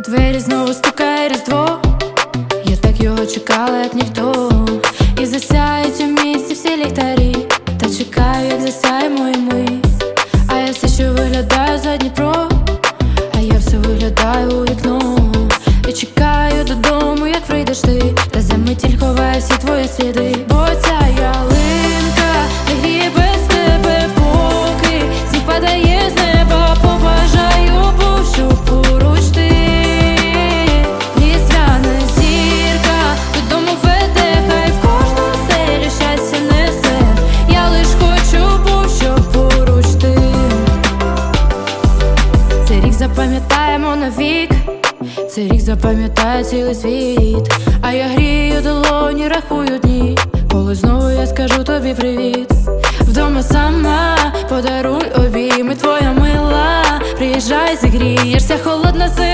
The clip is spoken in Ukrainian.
У двері знову стукає різдво. Я так його чекала, як ніхто. І засяють у місті всі ліхтарі. Та чекаю, як засяємо і ми. А я все ще виглядаю за Дніпро. А я все виглядаю у вікно. І чекаю додому, як прийдеш ти. Та за митіль ховаю всі твої сліди. Запам'ятаємо навік, цей рік запам'ятає цілий світ. А я грію долоні, рахую дні. Коли знову я скажу тобі привіт. Вдома сама подаруй обійми, твоя мила. Приїжджай, зігрієшся, холодна зима.